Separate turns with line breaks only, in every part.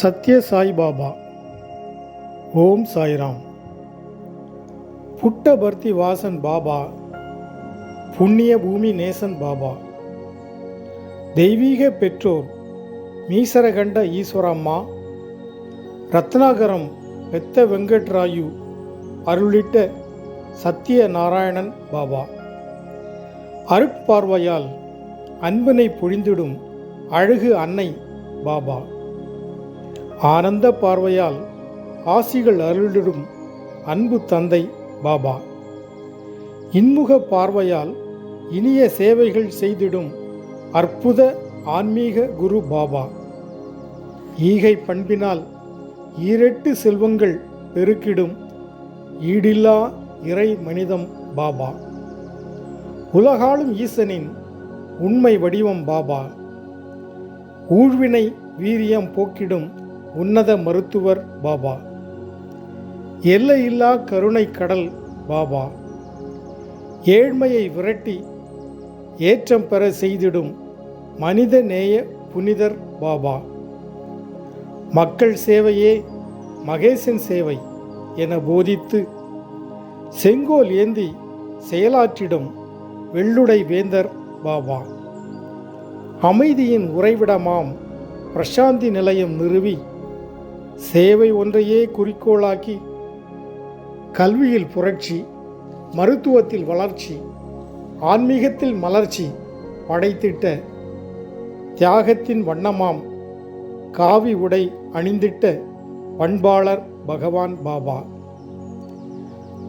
சத்ய சாய் பாபா. ஓம் சாய்ராம். புட்டபர்த்தி வாசன் பாபா. புண்ணிய பூமி நேசன் பாபா. தெய்வீக பெற்றோர் மீசரகண்ட ஈஸ்வரம்மா. ரத்னாகரம் பெத்த வெங்கட்ராயு அருளிட்ட சத்திய நாராயணன் பாபா. அருட்பார்வையால் அன்பினை பொழிந்திடும் அழகு அன்னை பாபா. ஆனந்த பார்வையால் ஆசிகள் அருளிடும் அன்பு தந்தை பாபா. இன்முக பார்வையால் இனிய சேவைகள் செய்திடும் அற்புத ஆன்மீக குரு பாபா. ஈகை பண்பினால் ஈரெட்டு செல்வங்கள் பெருக்கிடும் ஈடில்லா இறை மனிதம் பாபா. உலகாளும் ஈசனின் உண்மை வடிவம் பாபா. ஊழ்வினை வீரியம் போக்கிடும் உன்னத மருத்துவர் பாபா. எல்லையில்லா கருணை கடல் பாபா. ஏழ்மையை விரட்டி ஏற்றம் பெற செய்திடும் மனித நேய புனிதர் பாபா. மக்கள் சேவையே மகேசன் சேவை என போதித்து செங்கோல் ஏந்தி செயலாற்றிடும் வெள்ளுடை வேந்தர் பாபா. அமைதியின் உறைவிடமாம் பிரசாந்தி நிலையம் நிறுவி சேவை ஒன்றையே குறிக்கோளாக்கி கல்வியில் புரட்சி மருத்துவத்தில் வளர்ச்சி ஆன்மீகத்தில் மலர்ச்சி படைத்திட்ட தியாகத்தின் வண்ணமாம் காவி உடை அணிந்திட்ட பண்பாளர் பகவான் பாபா.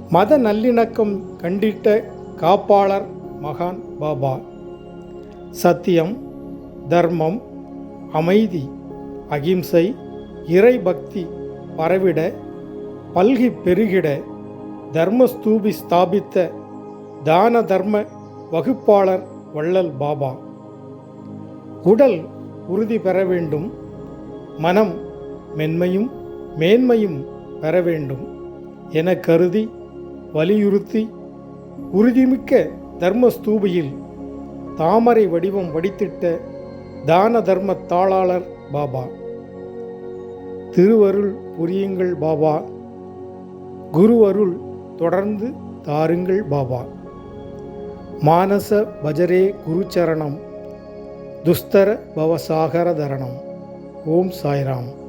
மத நல்லிணக்கம் கண்டிட்ட காப்பாளர் மகான் பாபா. சத்தியம் தர்மம் அமைதி அகிம்சை இறை பக்தி பரவிட பல்கி பெருகிட தர்மஸ்தூபி ஸ்தாபித்த தான தர்ம வகுப்பாளர் வள்ளல் பாபா. உடல் உறுதி பெற வேண்டும் மனம் மென்மையும் மேன்மையும் பெற வேண்டும் என கருதி வலியுறுத்தி உறுதிமிக்க தர்மஸ்தூபியில் தாமரை வடிவம் வடித்திட்ட தான தர்ம தாளாளர் பாபா. திருவருள் புரியுங்கள் பாபா. குருவருள் தொடர்ந்து தாருங்கள் பாபா. மானச பஜரே குருச்சரணம். துஸ்தர பவசாகர தரணம். ஓம் சாய்ராம்.